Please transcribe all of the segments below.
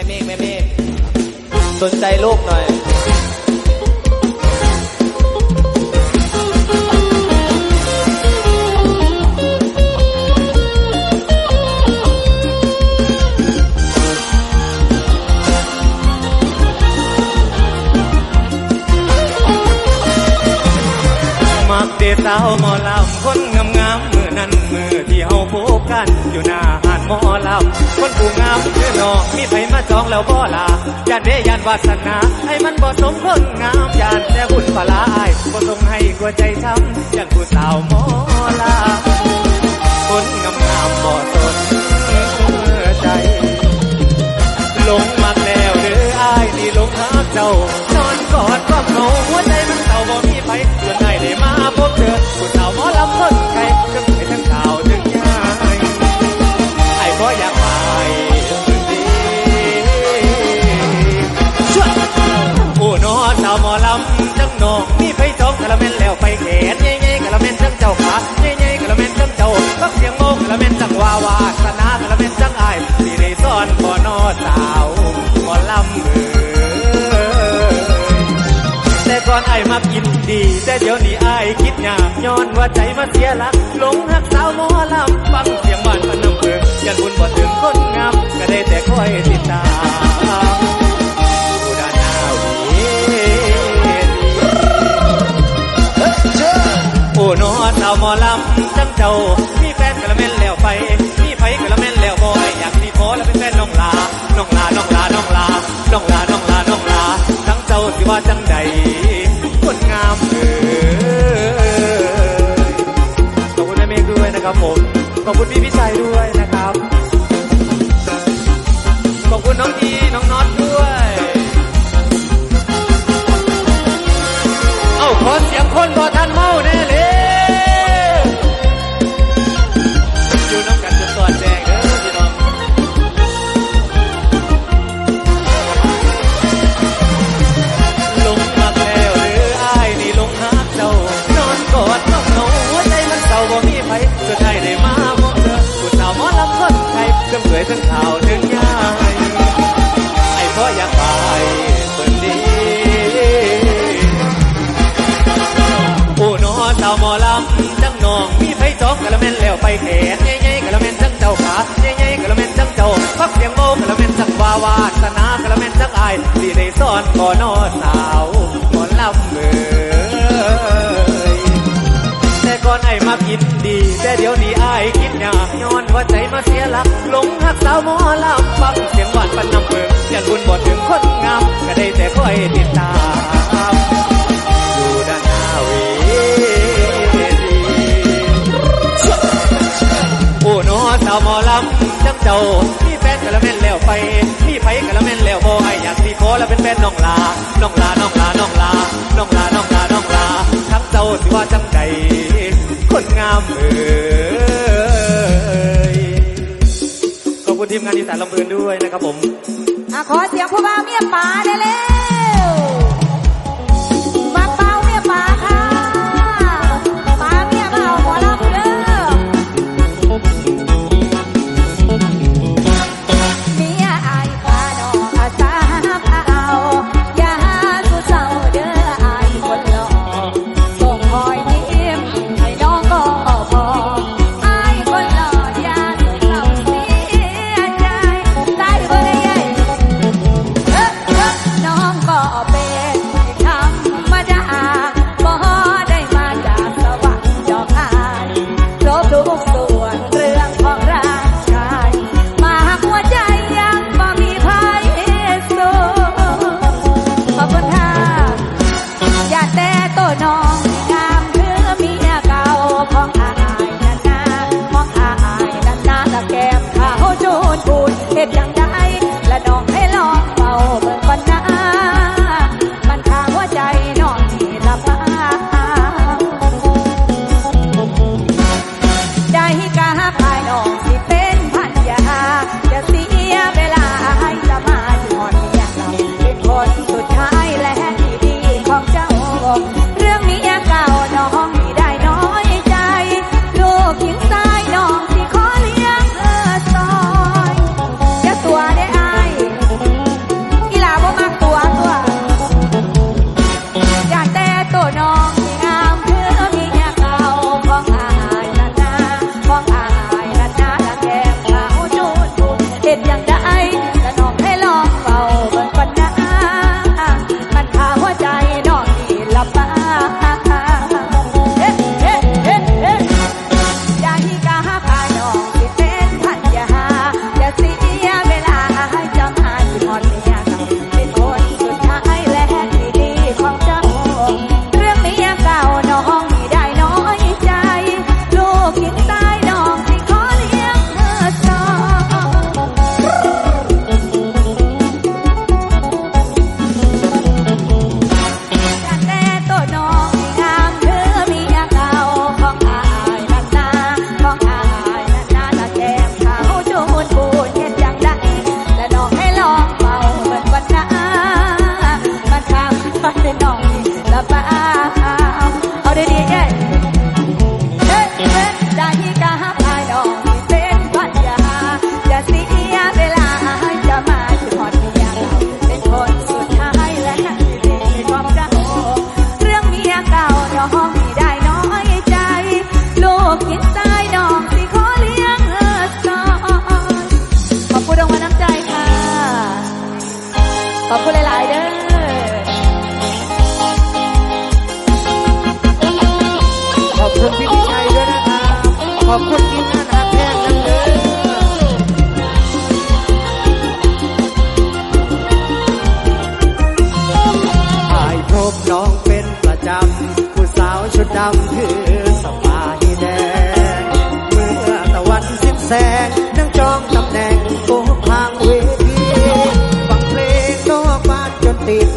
ม่เมฆแม่เมฆสนใจลูกหน่อยมักเดสาวหมอลำคนงามงามๆมือนั้นมือที่เฮาพบกันอยู่หน้า หมอลำคนผู้งามคือนองมีไผมาจองแล้วบ่ลาย่านเดยานวาสนาให้มันบ่สมคนงามย่านแต่บุญปลาลายบ่ทรงให้กลัวใจช้ำย่านผู้สาวหมอลำคนงามงามบ่สนใจลงมักแล้วเด้อไอ้ายนี่ลงหาเจ้านอนกอดความเหงาหัว อนไอ้มากินดี แต่เดี๋ยวนี้ไอ้คิดยากย้อนว่าใจมาเสียหลักหลงหักสาวหมอลำฟังเสียงบ้านพนมเพือยันบุญบ่ถึงคนงามก็ได้แต่คอยติดตามอยู่ด้านหน้าเวีโอ้นอสาวหมอลำจังเจ้ามีแฟนกะละแม่นแล้วไปมีไผกะละแม่นแล้วบอ้อยากมีพอแล้วเป็นแฟนน้องลาน้องลาน้องลาน้องลาน้องลาน้องลาน้องลาทั้งเจ้าสิว่าจังใด ขอบคุณพี่พิ แม่นแล้วไปแขนใหญ่ๆกะละแม่นจังเจ้าขาใหญ่ๆกะละแม่นจังเจ้าฟักเสียงโมกะละแม่นจังวาวาสนากะละแม่นจังอายสิได้สอนก่อนอสาวหมอนลำเอ่ยแต่ก่อนไอ้มากินดี แต่เดี๋ยวนี้ไอ้ายคิดยากย้อนว่าใจมาเสียหลักหลงหักสาวหมอลำฟังเสียงหวานปันน้ำเบิกยันบุญบ่ถึงคนงามก็ได้แต่คอยติดตาม หมอลำจังเจ้ามีแฟนกะละแม่นแล้วไปมีไผกะละแม่นแล้วบ่ไออยากมีขอแล้วเป็นแฟนน้องลาน้องลาน้องลาน้องลาน้องลาน้องลาน้องลาทั้งเจ้าสิว่าจังใดคนงามเอ่ยขอบคุณทีมงานอีสานลำเพลินด้วยนะครับผมอขอเสียงผู้บ่าวเมียป่าได้เร็ว ดำคือสปายแดง เมื่อตะวันสิ้นแสงนั่งจองตำแหน่งโต๊ะทางเวทีฟังเพลงนอกบ้านจนติด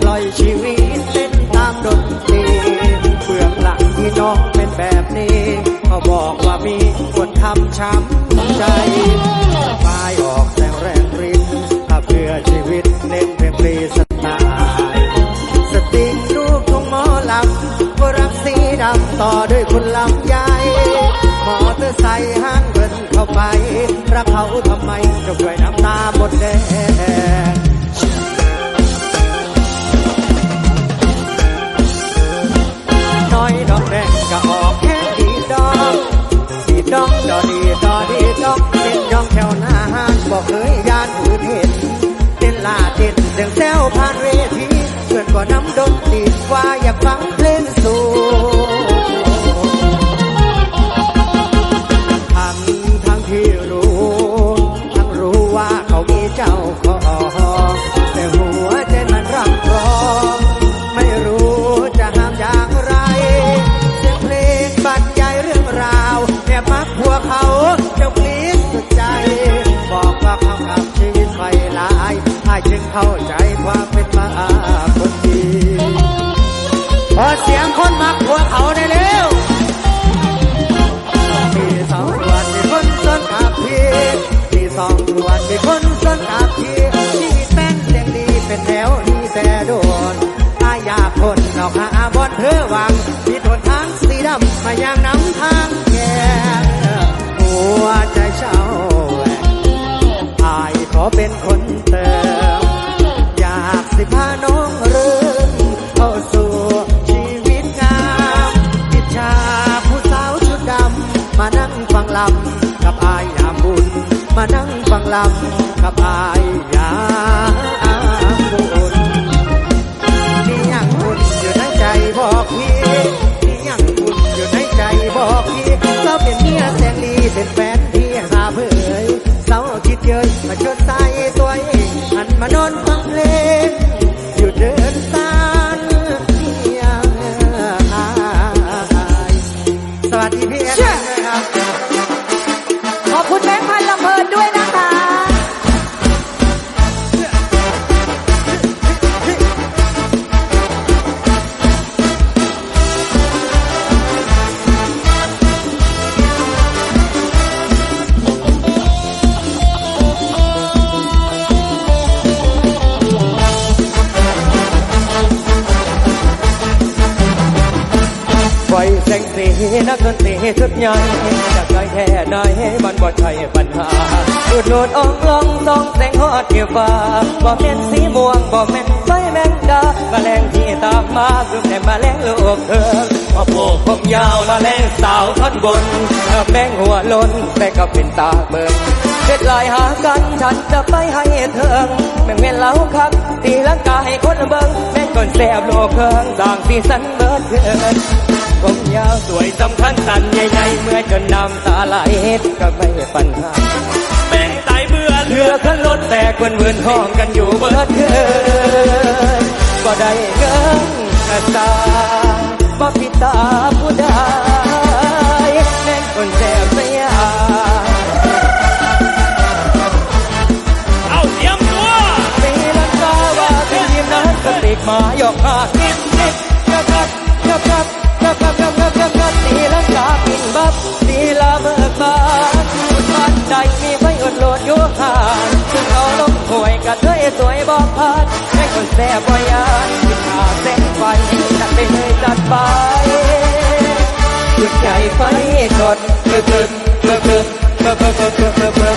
ปล่อยชีวิตเต้นตามดนตรีเบื้องหลังที่น้องเป็นแบบนี้เขาบอกว่ามีคนทำช้ำใจ ต่อด้วยคุณลำใหญ่มอเตอร์ไซค์ห้างเงินเข้าไปรักเขาทำไม stop สีนักดนตีชุดใหญ่จะไกลแค่ไหนมันบ่ใช่ปัญหาดูดโลดอ่องลองต้องแสงฮอดเกี่ยวฟ้าบ่แม่นสีม่วงบ่แม่นไฟแมงดาแมลงที่ตามมาคือแต่แมลงโลกเธอมาโบกผมยาวแมลงสาวท่อนบนเธอแมงหัวล้นแต่ก็เป็นตาเบิ่งเด็ดลายหากันฉันจะไปให้เธอแม่งเวล้าคักตีลังกาให้คนเบิ่งแม่งก่อนแสบโลกเพิงสร้างสีสันเบิดเกิน ผมยาวสวยสำคัญสันใหญ่ๆเมื่อจนน้ำตาไหลเห็ดก็ไม่ปัญหาแม่งตายเบื่อเรือขึ้นรถแต่คนเวือนห้องกันอยู่เบิดเกินก็ได้เงินกระตาบ่พิตาผู้ใดแม่งคนแสบเสียเอาเตรียมตัวตีลังกาว่าที่ยิมนั้นสติกมายกขา แซ่บอยานกินขาเส้นไฟจัดไปเลยจัดไปหยุดใจไฟกดเบิกเบิกเบิกเบิกเบิกเบิกเบิกเบิกเบิกเบิก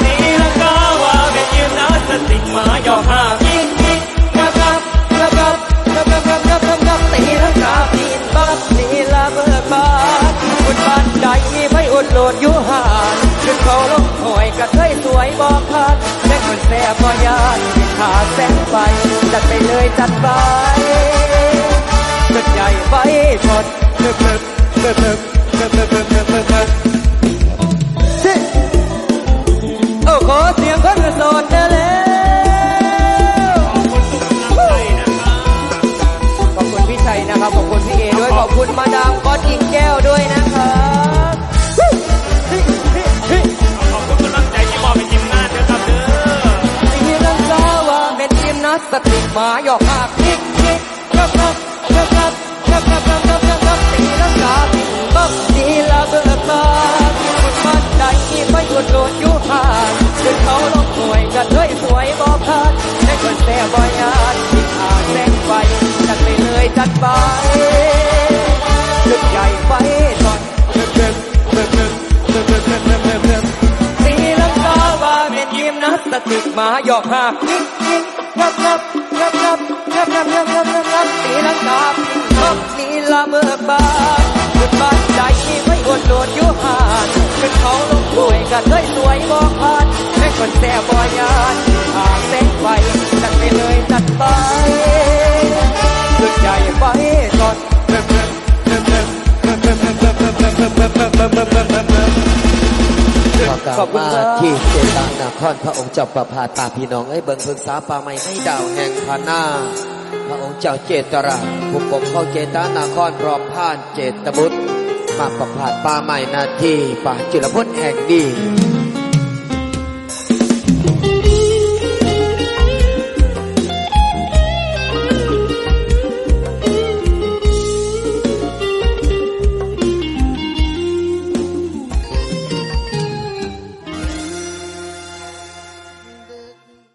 ตีลังกาว่าเป็นยืนนาสติมาย่อห้ายิงยิงกับกับกับกับกับกับกับกับกับตีลังกาปีนบับตีลาเบิกบานบนบ้านใดมีไฟอุดโหลดยูหางขึ้นเขาลงหอยกระเทยสวยบอกพานแม่คนแซ่บพอยาน กินหาแสงไฟจัดไปเลยจัดไปจัดใหญ่ไว้ก่อนเพิ่มเพิ่มเพิ่มเพิ่มเพิ่มเพิ่มเพิ่มเพิ่มเพิ่มเพิ่มสิโอ้ขอเสียงคนโสดเด้อแล้วขอบคุณพี่ชัยนะครับ ขอบคุณพี่เอด้วย ขอบคุณมาดามก๊อตอิงแก้วด้วยนะครับขอบ เป็นทีมนักสติกหมาหยอกหักคิกคิกครับครับครับครับครับครับครับครับครับครับตีรังกาพิงบักดีละเบิกบานคุณบ้านใดที่ไม่หยุดโดดอยู่ห่างขึ้นเขาลงหน่วยกันเลยสวยบอกพลาดได้คนแซ่บอยาดที่หาแสงไฟจัดไปเลยจัดไปจุดใหญ่ไฟตอนเพิ่มเพิ่มเพิ่มเพิ่มเพิ่มเพิ่มเพิ่มเพิ่มเพิ่มเพิ่มตีลังกาว่าเป็นทีมนักสติกหมาหยอกหักคิกคิก ครับครับครับครับครับครับครับครับครับครับตีลังกาพิงบักดีละเบิกบานคุณบ้านใดที่ไม่อดโดดยู่ห่างขึ้นเขาลงหน่วยกันเลยสวยบอกพลาดให้คนแซ่บอยาดหาแสงไฟจัดไปเลยจัดไปจุดใหญ่ไฟก่อนเพิ่มเพิ่มเพิ่มเพิ่มเพิ่มเพิ่มเพิ่มเพิ่มเพิ่มเพิ่มเพิ่มเพิ่ม ขอกล่าวขอบคุณมาที่เจตานาครพระองค์เจ้าประพาตาพี่น้องไอ้เบิ่งพึกษาป่าไม้ให้ดาวแห่งพานาพระองค์เจ้าเจตระผู้ปกเข้าเจตานาครรอบผ่านเจตบุตรมาประพาตป่าไม้นาทีป่าจุลพจน์แห่งนี้